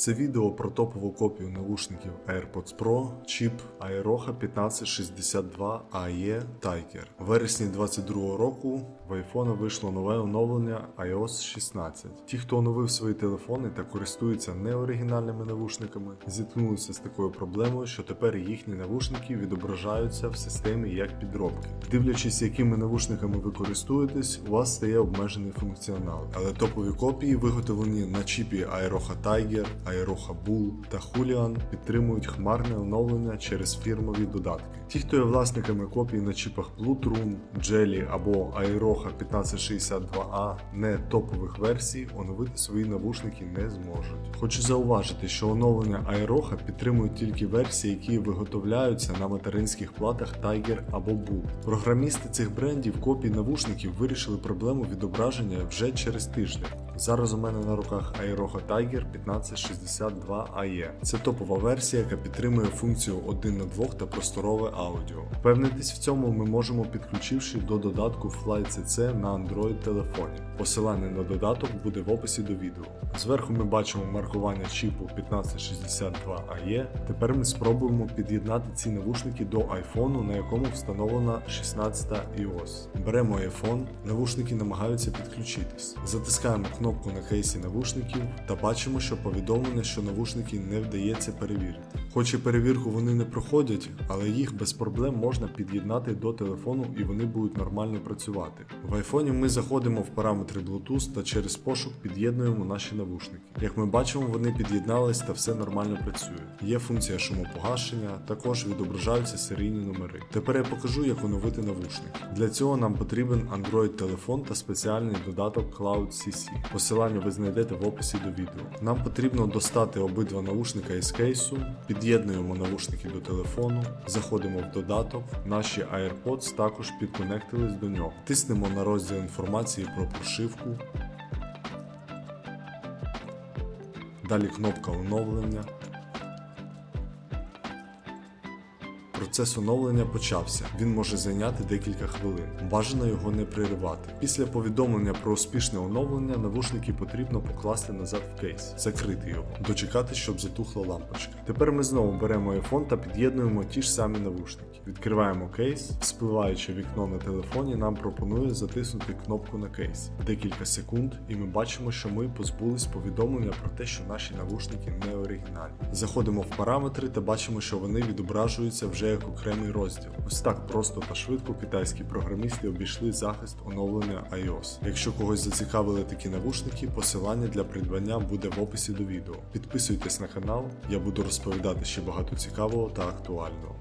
Це відео про топову копію навушників AirPods Pro, чіп Aeroha 1562 AE Tiger. В вересні 2022 року в iPhone вийшло нове оновлення iOS 16. Ті, хто оновив свої телефони та користуються неоригінальними навушниками, зіткнулися з такою проблемою, що тепер їхні навушники відображаються в системі як підробки. Дивлячись, якими навушниками ви користуєтесь, у вас стає обмежений функціонал. Але топові копії, виготовлені на чіпі Aeroha Tiger, Bull та Julian, підтримують хмарне оновлення через фірмові додатки. Ті, хто є власниками копій на чіпах Bluetooth, Jelly або Aeroha 1562A не топових версій, оновити свої навушники не зможуть. Хочу зауважити, що оновлення Aeroha підтримують тільки версії, які виготовляються на материнських платах Tiger або Bull. Програмісти цих брендів копій навушників вирішили проблему відображення вже через тиждень. Зараз у мене на руках Aeroha Tiger 1562AE. Це топова версія, яка підтримує функцію 1 на 2 та просторове аудіо. Впевнитись в цьому ми можемо підключивши до додатку FlyCC на Android телефоні. Посилання на додаток буде в описі до відео. Зверху ми бачимо маркування чіпу 1562AE. Тепер ми спробуємо під'єднати ці навушники до iPhone, на якому встановлена 16 iOS. Беремо iPhone, навушники намагаються підключитись. Затискаємо кнопку на кейсі навушників та бачимо, що повідомлення, що навушники не вдається перевірити. Хоч і перевірку вони не проходять, але їх без проблем можна під'єднати до телефону і вони будуть нормально працювати. В iPhone ми заходимо в параметри Bluetooth та через пошук під'єднуємо наші навушники. Як ми бачимо, вони під'єднались та все нормально працює. Є функція шумопогашення, також відображаються серійні номери. Тепер я покажу, як оновити навушник. Для цього нам потрібен Android телефон та спеціальний додаток Cloud CC. Посилання ви знайдете в описі до відео. Нам потрібно достати обидва навушника із кейсу, під'єднуємо навушники до телефону, заходимо в додаток. Наші AirPods також підконектились до нього. Тиснемо на розділ інформації про прошивку. Далі кнопка оновлення. Процес оновлення почався. Він може зайняти декілька хвилин. Бажано його не переривати. Після повідомлення про успішне оновлення навушники потрібно покласти назад в кейс, закрити його, дочекати, щоб затухла лампочка. Тепер ми знову беремо iPhone та під'єднуємо ті ж самі навушники. Відкриваємо кейс, спливаючи вікно на телефоні, нам пропонує затиснути кнопку на кейс. Декілька секунд, і ми бачимо, що ми позбулись повідомлення про те, що наші навушники не оригінальні. Заходимо в параметри та бачимо, що вони відображуються вже як окремий розділ. Ось так просто та швидко китайські програмісти обійшли захист оновлення iOS. Якщо когось зацікавили такі навушники, посилання для придбання буде в описі до відео. Підписуйтесь на канал, я буду розповідати ще багато цікавого та актуального.